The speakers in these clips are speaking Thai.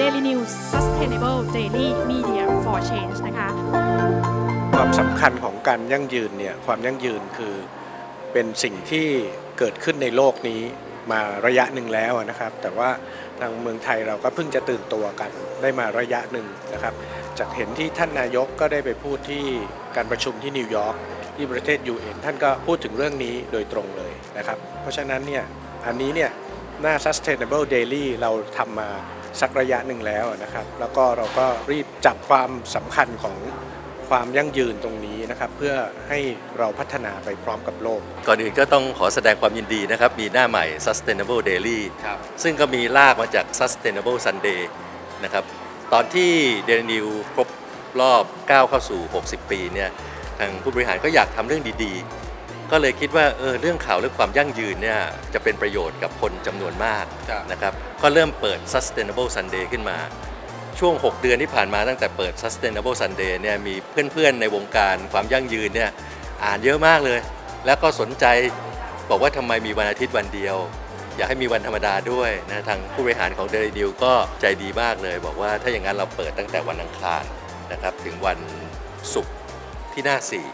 Daily News Sustainable Daily Media for Change นะคะ ความสำคัญของการยั่งยืนเนี่ยความยั่งยืนคือเป็นสิ่งที่เกิดขึ้นในโลกนี้มาระยะหนึ่งแล้วนะครับ แต่ว่าทางเมืองไทยเราก็เพิ่งจะตื่นตัวกันได้มาระยะหนึ่งนะครับ จากเห็นที่ท่านนายกก็ได้ไปพูดที่การประชุมที่นิวยอร์กที่ประเทศ UN ท่านก็พูดถึงเรื่องนี้โดยตรงเลยนะครับ เพราะฉะนั้นเนี่ยอันนี้เนี่ยหน้า Sustainable Daily เราทำมา สักระยะหนึ่งแล้วนะครับ แล้วก็เราก็รีบจับความสำคัญของความยั่งยืนตรงนี้นะครับ เพื่อให้เราพัฒนาไปพร้อมกับโลก ก่อนอื่นก็ต้องขอแสดงความยินดีนะครับ มีหน้าใหม่ Sustainable Daily ครับซึ่งก็มีลากมาจาก Sustainable Sunday นะครับ ตอนที่ Daily New ครบรอบก้าวเข้าสู่ 60 ปีเนี่ย ทางผู้บริหารก็อยากทำเรื่องดีๆ ก็เลยคิดว่าเออเรื่องข่าวเรื่องความยั่งยืนเนี่ยจะเป็นประโยชน์กับคนจำนวนมากครับ นะครับก็เริ่มเปิด Sustainable Sunday ขึ้นมา ช่วง 6 เดือนที่ผ่านมาตั้งแต่เปิด Sustainable Sunday เนี่ยมีเพื่อนๆในวงการความยั่งยืนเนี่ยอ่านเยอะมากเลย แล้วก็สนใจบอกว่าทำไมมีวันอาทิตย์วันเดียว อยากให้มีวันธรรมดาด้วยนะทางผู้บริหารของ Daily New ก็ใจดีมากเลย บอกว่าถ้าอย่างนั้นเราเปิดตั้งแต่วันอังคารนะครับถึงวันศุกร์ที่หน้าสี่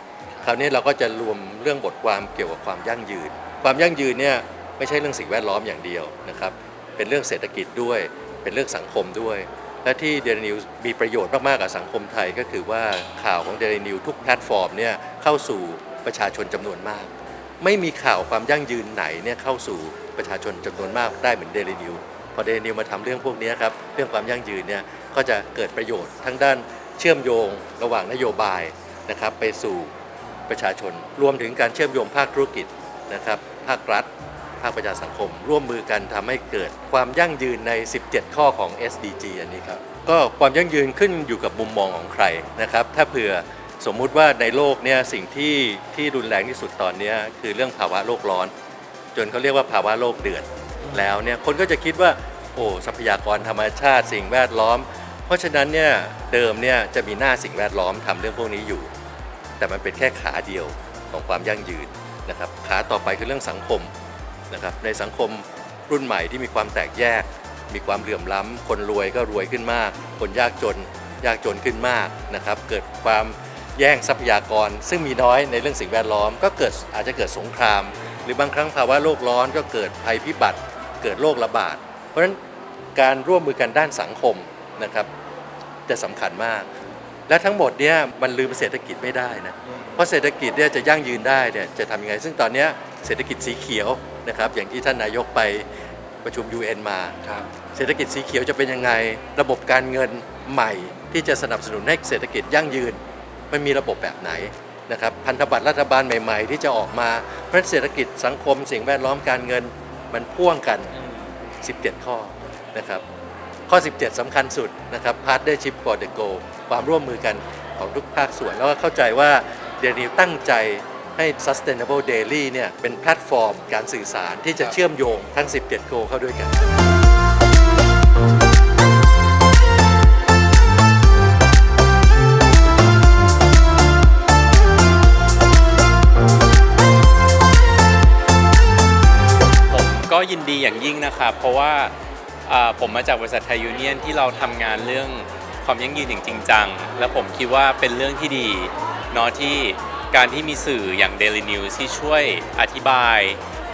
คราวนี้เราก็จะรวมเรื่องบทความเกี่ยวกับความยั่งยืน ความยั่งยืนเนี่ยไม่ใช่เรื่องสิ่งแวดล้อมอย่างเดียวนะครับเป็นเรื่องเศรษฐกิจด้วย เป็นเรื่องสังคมด้วย และที่เดลินิวมีประโยชน์มากๆกับสังคมไทยก็คือว่าข่าวของเดลินิวทุกแพลตฟอร์มเนี่ยเข้าสู่ประชาชนจำนวนมาก ไม่มีข่าวความยั่งยืนไหนเนี่ยเข้าสู่ประชาชนจำนวนมากได้เหมือนเดลินิวพอเดลินิวมาทำเรื่องพวกนี้ครับเรื่องความยั่งยืนเนี่ยก็จะเกิดประโยชน์ทั้งด้านเชื่อมโยงระหว่างนโยบายนะครับไปสู่ ประชาชน รวมถึงการเชื่อมโยงภาคธุรกิจนะครับภาครัฐ ภาคประชาสังคม ร่วมมือกันทำให้เกิดความยั่งยืนใน 17 ข้อของ SDG อันนี้ครับก็ความยั่งยืนขึ้นอยู่กับมุมมองของใครนะครับถ้าเผื่อสมมุติว่าในโลกเนี่ยสิ่งที่ที่รุนแรงที่สุดตอนนี้คือเรื่องภาวะโลกร้อน จนเขาเรียกว่าภาวะโลกเดือดแล้วเนี่ยคนก็จะคิดว่าโอ้ทรัพยากรธรรมชาติสิ่งแวดล้อม เพราะฉะนั้นเนี่ยเดิมเนี่ยจะมีหน้าสิ่งแวดล้อมทำเรื่องพวกนี้อยู่ แต่มันเป็นแค่ขาเดียวของความยั่งยืนนะครับขาต่อไปคือเรื่องสังคมนะครับในสังคมรุ่นใหม่ที่มีความแตกแยก มีความเหลื่อมล้ำคนรวยก็รวยขึ้นมาก คนยากจนยากจนขึ้นมากนะครับเกิดความแย่งทรัพยากร ซึ่งมีน้อยในเรื่องสิ่งแวดล้อม ก็เกิดอาจจะเกิดสงคราม หรือบางครั้งภาวะโลกร้อนก็เกิดภัยพิบัติ เกิดโรคระบาด เพราะฉะนั้นการร่วมมือกันด้านสังคมนะครับจะสำคัญมาก และทั้งหมดเนี่ยมันลืมเศรษฐกิจไม่ได้นะ เพราะเศรษฐกิจเนี่ยจะยั่งยืนได้เนี่ยจะทำยังไง ซึ่งตอนเนี้ยเศรษฐกิจสีเขียวนะครับอย่างที่ท่านนายกไปประชุม UN มา เศรษฐกิจสีเขียวจะเป็นยังไง ระบบการเงินใหม่ ที่จะสนับสนุนให้เศรษฐกิจยั่งยืน มันมีระบบแบบไหนนะครับพันธบัตรรัฐบาลใหม่ ๆ ที่จะออกมาเพราะฉะนั้นเศรษฐกิจสังคมสิ่งแวดล้อมการเงินมันพ่วงกัน 17 ข้อนะครับ ข้อ 17สำคัญสุดนะครับ Partnership for the Goal ความร่วมมือกันของทุกภาคส่วน แล้วก็เข้าใจว่าเดนิวตั้งใจให้ Sustainable Daily เนี่ยเป็นแพลตฟอร์มการสื่อสารที่จะเชื่อมโยงทั้ง 17 Goal เข้าด้วยกันผมก็ยินดีอย่างยิ่งนะครับ เพราะว่าอ่า ผมมาจากบริษัทไทยยูเนียนที่เราทำงานเรื่องความยั่งยืนอย่างจริงจัง และผมคิดว่าเป็นเรื่องที่ดีเนาะที่การที่มีสื่ออย่าง Daily News ที่ช่วยอธิบาย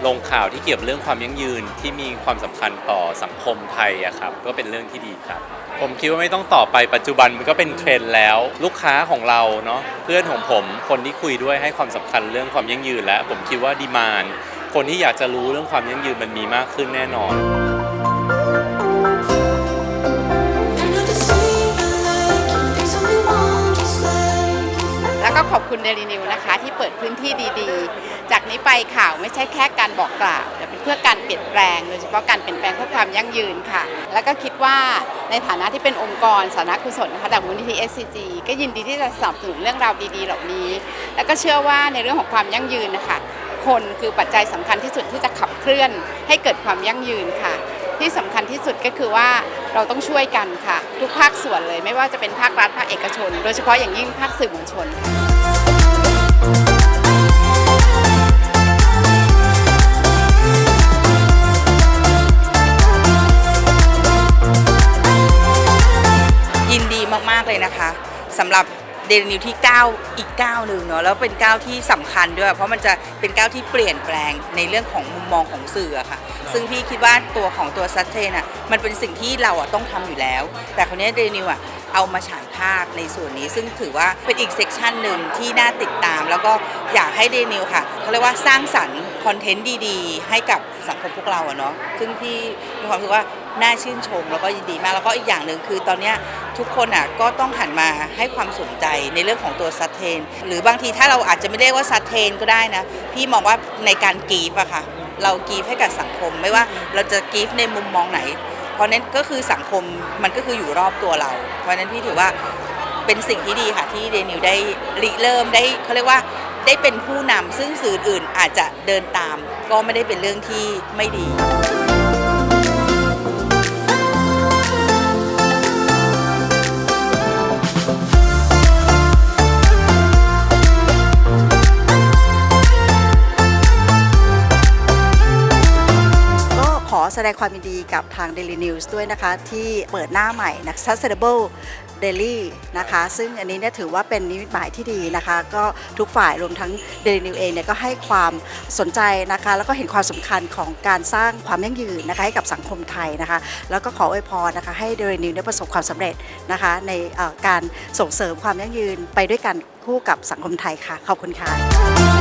ลงข่าวที่เกี่ยวกับเรื่องความยั่งยืนที่มีความสำคัญต่อสังคมไทยอะครับก็เป็นเรื่องที่ดีครับ ผมคิดว่าไม่ต้องต่อไปปัจจุบันมันก็เป็นเทรนด์แล้ว ลูกค้าของเราเนาะเพื่อนของผมคนที่คุยด้วยให้ความสำคัญเรื่องความยั่งยืนและผมคิดว่าดีมานคนที่อยากจะรู้เรื่องความยั่งยืนมันมีมากขึ้นแน่นอน ก็ขอบคุณเดลินิวนะคะ ที่เปิดพื้นที่ดีๆ จากนี้ไปข่าวไม่ใช่แค่การบอกกล่าวแต่เป็นเพื่อการเปลี่ยนแปลงโดยเฉพาะการเปลี่ยนแปลงเพื่อความยั่งยืนค่ะ แล้วก็คิดว่าในฐานะที่เป็นองค์กรสาธารณกุศลนะคะจากมูลนิธิ SCG ก็ยินดีที่จะสนับสนุนเรื่องราวดีๆ เหล่านี้ แล้วก็เชื่อว่าในเรื่องของความยั่งยืนนะคะคนคือปัจจัยสำคัญที่สุดที่จะขับเคลื่อนให้เกิดความยั่งยืนค่ะ ที่สำคัญที่สุดก็คือว่าเราต้องช่วยกันค่ะ ทุกภาคส่วนเลย ไม่ว่าจะเป็นภาครัฐภาคเอกชน โดยเฉพาะอย่างยิ่งภาคสื่อมวลชนค่ะ หรับเดลินิวที่ก้าวอีกก้าวหนึ่งเนาะแล้วเป็นก้าวที่สำคัญด้วย เพราะมันจะเป็นก้าวที่เปลี่ยนแปลงในเรื่องของมุมมองของสื่ออะค่ะ ซึ่งพี่คิดว่าตัวของตัวซัตเทนอะมันเป็นสิ่งที่เราอะต้องทำอยู่แล้ว แต่คนนี้เดลินิวอะเอามาฉายภาพในส่วนนี้ซึ่งถือว่าเป็นอีกเซกชันหนึ่งที่น่าติดตาม แล้วก็อยากให้เดลินิวค่ะเขาเรียกว่าสร้างสรรค์คอนเทนต์ดีๆ ให้กับสังคมพวกเราอะเนาะซึ่งพี่มีความรู้สึกว่า น่าชื่นชมแล้วก็ยินดีมากแล้วก็อีกอย่างหนึ่งคือตอนนี้ทุกคนอะก็ต้องหันมาให้ความสนใจในเรื่องของตัวซัตเทน หรือบางทีถ้าเราอาจจะไม่เรียกว่าซัตเทนก็ได้นะ พี่มองว่าในการกีฟอะค่ะ เรากีฟให้กับสังคมไม่ว่าเราจะกีฟในมุมมองไหน เพราะนั้นก็คือสังคมมันก็คืออยู่รอบตัวเรา เพราะฉะนั้นพี่ถือว่าเป็นสิ่งที่ดีค่ะที่เดนิวได้ริเริ่มได้เขาเรียกว่าได้เป็นผู้นำซึ่งสื่ออื่นอาจจะเดินตาม ก็ไม่ได้เป็นเรื่องที่ไม่ดี แสดงความยินดีกับทาง Daily News ด้วยนะคะ ที่เปิดหน้าใหม่นะ Sustainable Daily นะคะ ซึ่งอันนี้เนี่ยถือว่าเป็นนิมิตหมายที่ดีนะคะ ก็ทุกฝ่ายรวมทั้ง Daily News เองเนี่ยก็ให้ความสนใจนะคะ แล้วก็เห็นความสำคัญของการสร้างความยั่งยืนนะคะให้กับสังคมไทยนะคะ แล้วก็ขออวยพรนะคะให้ Daily News ได้ประสบความสำเร็จนะคะ ในการส่งเสริมความยั่งยืนไปด้วยกันคู่กับสังคมไทยค่ะ ขอบคุณค่ะ